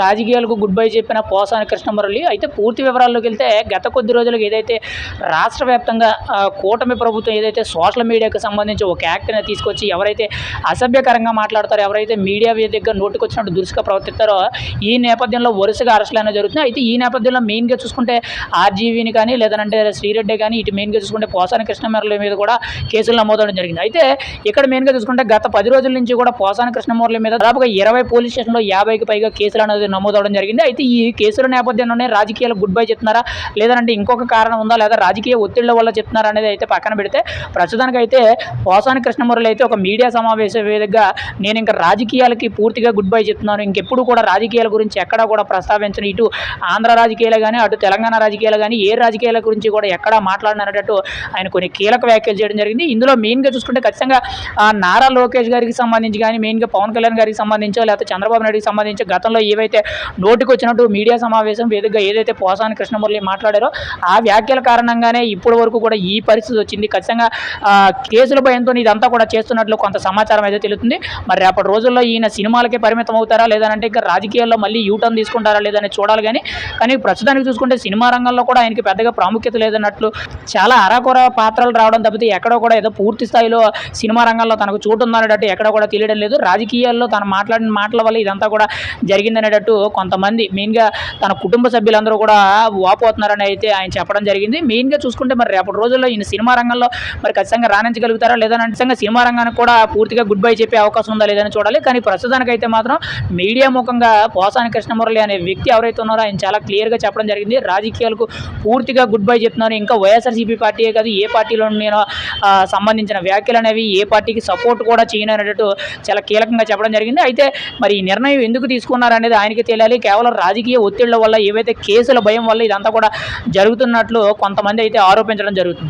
రాజకీయాలకు good bye చెప్పిన పోసాని కృష్ణమురళి. అయితే పూర్తి వివరాల్లోకి వెళ్తే గత కొద్ది రోజులకు ఏదైతే రాష్ట్ర వ్యాప్తంగా కూటమి ప్రభుత్వం ఏదైతే సోషల్ మీడియాకి సంబంధించి ఒక యాక్ట్ని తీసుకొచ్చి ఎవరైతే అసభ్యకరంగా మాట్లాడతారో ఎవరైతే మీడియా వేదికగా నోటుకొచ్చినట్టు దురుసుగా ప్రవర్తిస్తారో ఈ నేపథ్యంలో వరుసగా అరెస్టులు అనేవి జరుగుతున్నాయి. అయితే ఈ నేపథ్యంలో మెయిన్గా చూసుకుంటే ఆర్జీవీని కానీ లేదంటే శ్రీరెడ్డి కానీ ఇటు మెయిన్గా చూసుకుంటే పోసాని కృష్ణమురళి మీద కూడా కేసులు నమోదవడం జరిగింది. అయితే ఇక్కడ మెయిన్గా చూసుకుంటే గత పది రోజుల నుంచి కూడా పోసాని కృష్ణమురళి మీద దాదాపుగా ఇరవై పోలీస్ స్టేషన్లో యాభైకి పైగా కేసులు అనేది నమోదవడం జరిగింది. అయితే ఈ కేసుల నేపథ్యంలోనే రాజకీయాలు గుడ్ బై చెప్తున్నారా? లేదంటే ఇంకొక కారణం ఉందా? లేదా రాజకీయ ఒత్తిళ్ళ వల్ల చెప్తున్నారా అనేది అయితే పక్కన పెడితే ప్రస్తుతానికి అయితే పోసాని కృష్ణమురళి అయితే ఒక మీడియా సమావేశ వేదికగా నేను ఇంకా రాజకీయాలకి పూర్తిగా గుడ్ బై చెప్తున్నాను. ఇంకెప్పుడు కూడా రాజకీయాల గురించి ఎక్కడా కూడా ప్రస్తావించను. ఇటు ఆంధ్ర రాజకీయాలు కానీ అటు తెలంగాణ రాజకీయాలు కానీ ఏ రాజకీయాల గురించి కూడా ఎక్కడా మాట్లాడినట్టు ఆయన కొన్ని కీలక వ్యాఖ్యలు చేయడం జరిగింది. ఇందులో మెయిన్గా చూసుకుంటే ఖచ్చితంగా నారా లోకేష్ గారికి సంబంధించి కానీ మెయిన్గా పవన్ కళ్యాణ్ గారికి సంబంధించో లేకపోతే చంద్రబాబు నాయుడుకి సంబంధించి గతంలో ఏవైతే నోటికి వచ్చినట్టు మీడియా సమావేశం వేదికగా ఏదైతే పోసాని కృష్ణమురళి మాట్లాడారో ఆ వ్యాఖ్యల కారణంగానే ఇప్పటి వరకు కూడా ఈ పరిస్థితి వచ్చింది. ఖచ్చితంగా కేసుల భయంతో ఇదంతా కూడా చేస్తున్నట్లు కొంత సమాచారం అయితే తెలుస్తుంది. మరి రేపటి రోజుల్లో ఈయన సినిమాలకే పరిమితం అవుతారా లేదంటే ఇంకా రాజకీయాల్లో మళ్ళీ యూటర్న్ తీసుకుంటారా లేదని చూడాలి కానీ కానీ ప్రస్తుతానికి చూసుకుంటే సినిమా రంగంలో కూడా ఆయనకి పెద్దగా ప్రాముఖ్యత లేదన్నట్లు చాలా అరాకొర పాత్రలు రావడం తప్పితే ఎక్కడో కూడా ఏదో పూర్తి స్థాయిలో సినిమా రంగంలో తనకు చోటు ఉందనేటట్టు ఎక్కడ కూడా తెలియడం లేదు. రాజకీయాల్లో తను మాట్లాడిన మాటల వల్ల ఇదంతా కూడా జరిగిందనేటట్టు కొంతమంది మెయిన్గా తన కుటుంబ సభ్యులందరూ కూడా వాపోతున్నారని అయితే ఆయన చెప్పడం జరిగింది. మెయిన్గా చూసుకుంటే మరి రేపటి రోజుల్లో ఈయన సినిమా రంగంలో మరి ఖచ్చితంగా రాణించగలుగుతారా లేదని ఖచ్చితంగా సినిమా రంగానికి కూడా పూర్తిగా గుడ్ బై చెప్పే అవకాశం ఉందా లేదని చూడాలి. కానీ ప్రస్తుతానికైతే మాత్రం మీడియా ముఖంగా పోసాని కృష్ణమురళి అనే వ్యక్తి ఎవరైతే ఉన్నారో ఆయన చాలా క్లియర్గా చెప్పడం జరిగింది. రాజకీయాలకు పూర్తిగా గుడ్ బై చెప్తున్నారు. ఇంకా వైఎస్ఆర్సీపీ పార్టీయే కాదు ఏ పార్టీలో నేను సంబంధించిన వ్యాఖ్యలు అనేవి ఏ పార్టీకి సపోర్ట్ కూడా చేయను అనేటట్టు చాలా కీలకంగా చెప్పడం జరిగింది. అయితే మరి ఈ నిర్ణయం ఎందుకు తీసుకున్నారు అనేది ఆయనకి తెలియాలి కేవలం రాజకీయ ఒత్తిళ్ళ వల్ల ఏవైతే కేసుల భయం వల్ల ఇదంతా కూడా జరుగుతున్నట్లు కొంతమంది అయితే ఆరోపించడం జరుగుతుంది.